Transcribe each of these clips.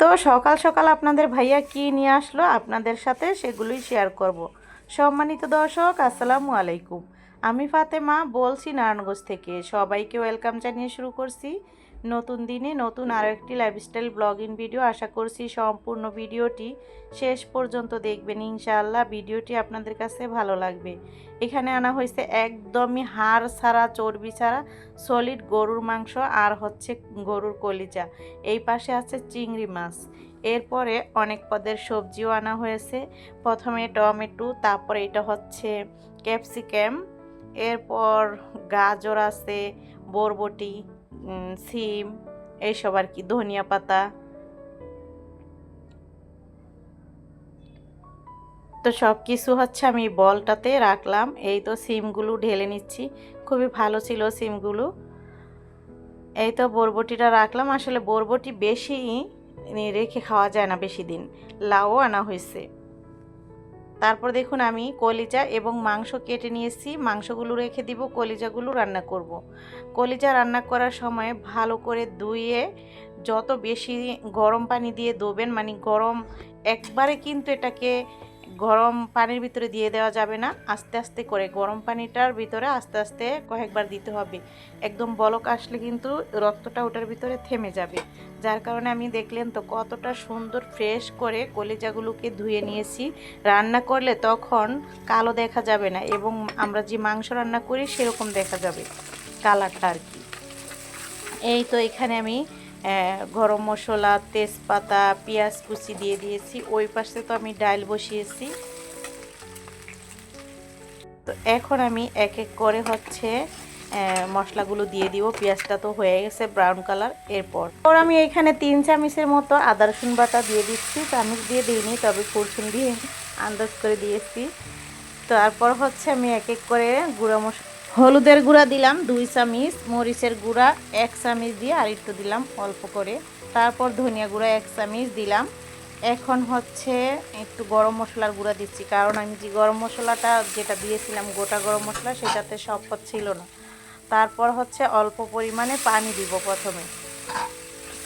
তো সকাল সকাল আপনাদের ভাইয়া কি নিয়ে আসলো আপনাদের সাথে সেগুলোই শেয়ার করব। সম্মানিত দর্শক, আসসালামু আলাইকুম। আমি ফাতেমা, বলছি নারায়ণগঞ্জ থেকে। সবাইকে ওয়েলকাম জানিয়ে শুরু করছি। নতুন দিনে নতুন আরও একটি লাইফস্টাইল ব্লগিং ভিডিও আশা করছি সম্পূর্ণ ভিডিওটি শেষ পর্যন্ত দেখবেন। ইনশাআল্লাহ ভিডিওটি আপনাদের কাছে ভালো লাগবে। এখানে আনা হয়েছে একদমই হাড় ছাড়া, চর্বি ছাড়া সলিড গরুর মাংস আর হচ্ছে গরুর কলিজা। এই পাশে আছে চিংড়ি মাছ। এরপরে অনেক পদের সবজিও আনা হয়েছে। প্রথমে টমেটো, তারপরে এটা হচ্ছে ক্যাপসিকাম। এরপর গাজর আছে, বরবটি। সিম, এইসব আর কি, ধনিয়া পাতা। তো সব কিছু হচ্ছে আমি বলটাতে রাখলাম। এই তো সিমগুলো ঢেলে নিচ্ছি। খুবই ভালো ছিল সিমগুলো। এই তো বরবটিটা রাখলাম। আসলে বরবটি বেশি রেখে খাওয়া যায় না বেশি দিন। লাউও আনা হয়েছে। তারপর দেখুন আমি কলিজা এবং মাংস কেটে নিয়েছি মাংসগুলো রেখে দিব, কলিজাগুলো রান্না করব। কলিজা রান্না করার সময় ভালো করে ধুয়ে যত বেশি গরম পানি দিয়ে ধোবেন মানে গরম একবারে কিন্তু এটাকে গরম পানির ভিতরে দিয়ে দেওয়া যাবে না। আস্তে আস্তে করে গরম পানিটার ভিতরে আস্তে আস্তে কয়েকবার দিতে হবে। একদম বলক আসলে কিন্তু রক্তটা ওটার ভিতরে থেমে যাবে। যার কারণে আমি দেখলেন তো কতটা সুন্দর ফ্রেশ করে কলিজাগুলোকে ধুয়ে নিয়েছি। রান্না করলে তখন কালো দেখা যাবে না এবং আমরা যে মাংস রান্না করি সেরকম দেখা যাবে কালারটা আর কি। এই তো এখানে আমি গরম মশলা, তেজপাতা, পেঁয়াজ কুচি দিয়ে দিয়েছি। ওই পাশে তো আমি ডাল বসিয়েছি। তো এখন আমি এক এক করে হচ্ছে মশলাগুলো দিয়ে দিব। পেঁয়াজটা তো হয়ে গেছে ব্রাউন কালার, এরপর। ওর আমি এখানে তিন চামিচের মতো আদা রসুন বাটা দিয়ে দিচ্ছি। চামচ দিয়ে দিইনি, তবে ফুরসুন দিয়ে আন্দাজ করে দিয়েছি। তারপর হচ্ছে আমি এক এক করে গুঁড়া মশলা হলুদের গুঁড়া দিলাম দুই চামচ, মরিচের গুঁড়া এক চামচ দিয়ে আর একটু দিলাম অল্প করে। তারপর ধনিয়া গুঁড়া এক চামচ দিলাম। এখন হচ্ছে একটু গরম মশলার গুঁড়া দিচ্ছি, কারণ আমি যে গরম মশলাটা যেটা দিয়েছিলাম, গোটা গরম মশলা, সেটাতে সব ছিল না। তারপর হচ্ছে অল্প পরিমাণে পানি দিব প্রথমে।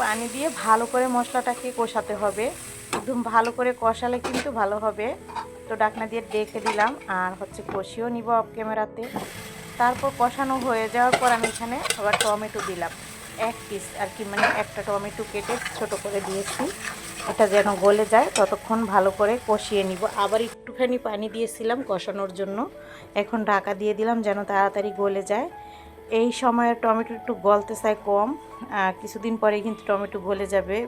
পানি দিয়ে ভালো করে মশলাটাকে কষাতে হবে। একদম ভালো করে কষালে কিন্তু ভালো হবে। তো ডাকনা দিয়ে ডেকে দিলাম, আর হচ্ছে কষিয়েও নিব অফ ক্যামেরাতে। তারপর কষানো হয়ে যাওয়ার পর আমি এখানে আবার টমেটো দিলাম। এক পিস আর কি মানে একটা টমেটো কেটে ছোট করে দিয়েছি। এটা যেন গলে যায়, ততক্ষণ ভালো করে কষিয়ে নিব। আবার একটুখানি পানি দিয়েছিলাম কষানোর জন্য। এখন ঢাকা দিয়ে দিলাম যেন তাড়াতাড়ি গলে যায়। এই সময় টমেটো একটু গলতে চায় কম। কিছুদিন পরে কিন্তু টমেটো গলে যাবে।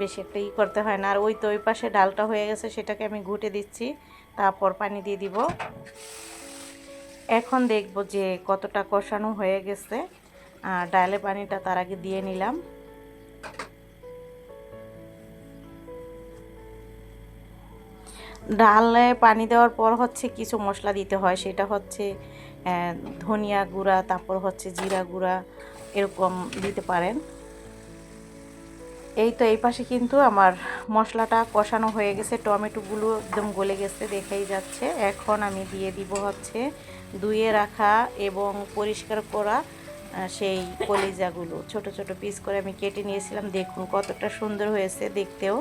বেশি একটা ই করতে হয় না। আর ওই তো ওই পাশে ডালটা হয়ে গেছে, সেটাকে আমি ঘুটে দিচ্ছি। তারপর পানি দিয়ে দিব। এখন দেখব যে কতটা কষানো হয়ে গেছে। আর ডালে পানিটা তার আগে দিয়ে নিলাম। ডালে পানি দেওয়ার পর হচ্ছে কিছু মশলা দিতে হয়। সেটা হচ্ছে ধনিয়া গুঁড়া, তারপর হচ্ছে জিরা গুঁড়া, এরকম দিতে পারেন। এই তো এই পাশে কিন্তু আমার মশলাটা কষানো হয়ে গেছে। টমেটোগুলো একদম গলে গেছে, দেখেই যাচ্ছে। এখন আমি দিয়ে দিব হচ্ছে ধুয়ে রাখা এবং পরিষ্কার করা সেই কলিজাগুলো। ছোট ছোট পিস করে আমি কেটে নিয়েছিলাম। দেখুন কতটা সুন্দর হয়েছে দেখতেও।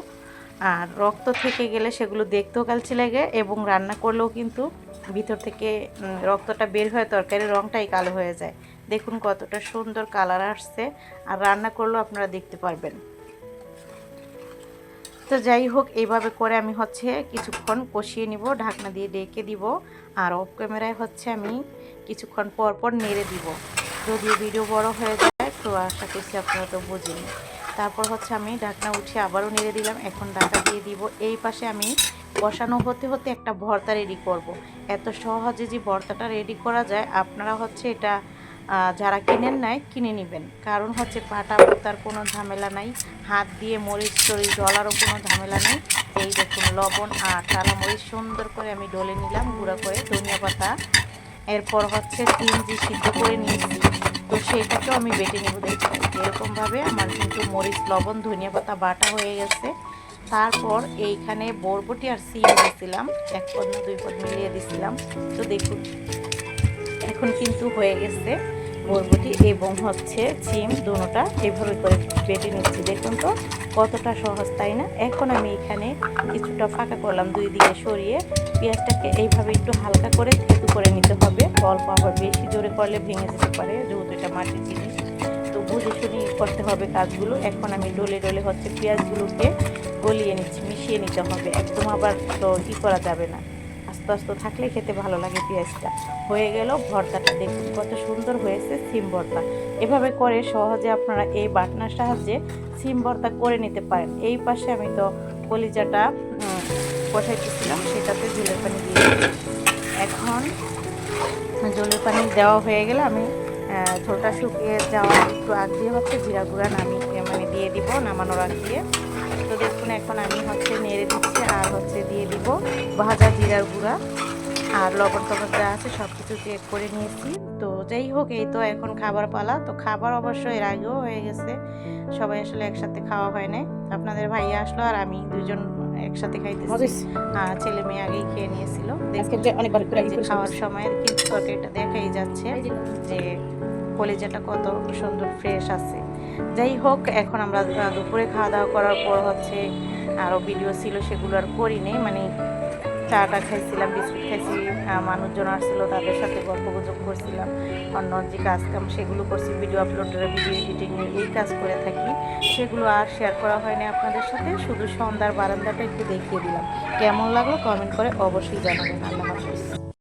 আর রক্ত থেকে গেলে সেগুলো দেখতেও কালচে লাগে এবং রান্না করলেও কিন্তু ভিতর থেকে রক্তটা বের হয়ে তরকারির রঙটাই কালো হয়ে যায়। দেখুন কতটা সুন্দর কালার আসছে। আর রান্না করলেও আপনারা দেখতে পারবেন। তো যাই হোক, এইভাবে করে আমি হচ্ছে কিছুক্ষণ কষিয়ে নিব, ঢাকনা দিয়ে ডেকে দিব, আর অফ ক্যামেরায় হচ্ছে আমি কিছুক্ষণ পর পর নেড়ে দিব। যদিও ভিডিও বড় হয়ে যায়, তো আশা করছি আপনারা তো বুঝেনি। তারপর হচ্ছে আমি ঢাকনা উঠিয়ে আবারও নেড়ে দিলাম, এখন ঢাকা দিয়ে দিব। এই পাশে আমি বসানো হতে হতে একটা ভর্তা রেডি করব। এত সহজে যে ভর্তাটা রেডি করা যায়, আপনারা হচ্ছে এটা যারা কিনেন নেয় কিনে নেবেন। কারণ হচ্ছে পাটা পোতার কোনো ঝামেলা নাই, হাত দিয়ে মরিচ টরিচ ডলারও কোনো ঝামেলা নেই। এই দেখুন, লবণ আর টালা মরিচ সুন্দর করে আমি ডলে নিলাম, গুঁড়া করে ধনিয়া পাতা। এরপর হচ্ছে যে সিদ্ধ করে নিয়েছি। তো সেটাকেও আমি বেটে নেব দেখছি এরকমভাবে আমার কিন্তু মরিচ, লবণ, ধনিয়া পাতা বাটা হয়ে গেছে। তারপর এইখানে বরবটি আর সিম দিয়েছিলাম, এক পদ দুই পদ মিলিয়ে দিছিলাম তো দেখুন, এখন কিন্তু হয়ে গেছে। বরবটি এবং হচ্ছে সিম দুটোটা এভাবে করে বেটে নিচ্ছি। দেখুন তো, কতটা সহজ, তাই না? এখন আমি এখানে কিছুটা ফাঁকা করলাম দুই দিকে সরিয়ে। পেঁয়াজটাকে এইভাবে একটু হালকা করে থেতু করে নিতে হবে। অল্প আবার বেশি জোরে করলে ভেঙে যেতে পারে, যেহেতু এটা মাটির জিনিস। তো বুঝে শুনে করতে হবে কাজগুলো। এখন আমি ডলে ডলে হচ্ছে পেঁয়াজগুলোকে গলিয়ে নিচ্ছি, মিশিয়ে নিতে হবে। একদম আবার তো ই করা যাবে না। আস্তে আস্তে থাকলে খেতে ভালো লাগে পেঁয়াজটা। হয়ে গেল ভর্তাটা। দেখুন কত সুন্দর হয়েছে সিম ভর্তা। এভাবে করে সহজে আপনারা এই বাটনার সাহায্যে সিম ভর্তা করে নিতে পারেন। এই পাশে আমি তো কলিজাটা বসাইতেছিলাম, সেটাতে ঝোলের পানি দিয়ে এখন জলের পানি দেওয়া হয়ে গেলে আমি ঝোলটা শুকিয়ে যাওয়া একটু আগ দিয়ে হচ্ছে জিরা গুঁড়া নামি মানে দিয়ে দিব নামানোর আগ দিয়ে। তো দেখুন এখন আমি হচ্ছে নেড়ে দিচ্ছি আর হচ্ছে দিয়ে দিব ভাজা জিরার গুঁড়া আর লবণ টবণ যা আছে সব কিছু চেক করে নিয়েছি। তো যাই হোক এই তো এখন খাবার পালা। তো খাবার অবশ্য এর আগেও হয়ে গেছে। সবাই আসলে একসাথে খাওয়া হয় নাই। আপনাদের ভাইয়া আসলো আর আমি দুজন একসাথে খাইতেছি। আর ছেলে মেয়ে আগেই খেয়ে নিয়েছিল। খাওয়ার সময় কিন্তু তরকারিটা দেখাই যাচ্ছে যে কলেজাটা কত সুন্দর ফ্রেশ আছে। যাই হোক এখন আমরা দুপুরে খাওয়া দাওয়া করার পর হচ্ছে আরও ভিডিও ছিল সেগুলো আর করিনি মানে চাটা খাইছিলাম, বিস্কুট খাইছি মানুষজন আসছিল, তাদের সাথে গল্প গুজব করছিলাম অন্য যে কাজ কাম সেগুলো করছি ভিডিও আপলোডের ভিডিও এডিটিং এই কাজ করে থাকি। সেগুলো আর শেয়ার করা হয়নি আপনাদের সাথে, শুধু সন্ধ্যার বারান্দাটা একটু দেখিয়ে দিলাম। কেমন লাগল? কমেন্ট করে অবশ্যই জানাবেন। আল্লাহ হাফিজ।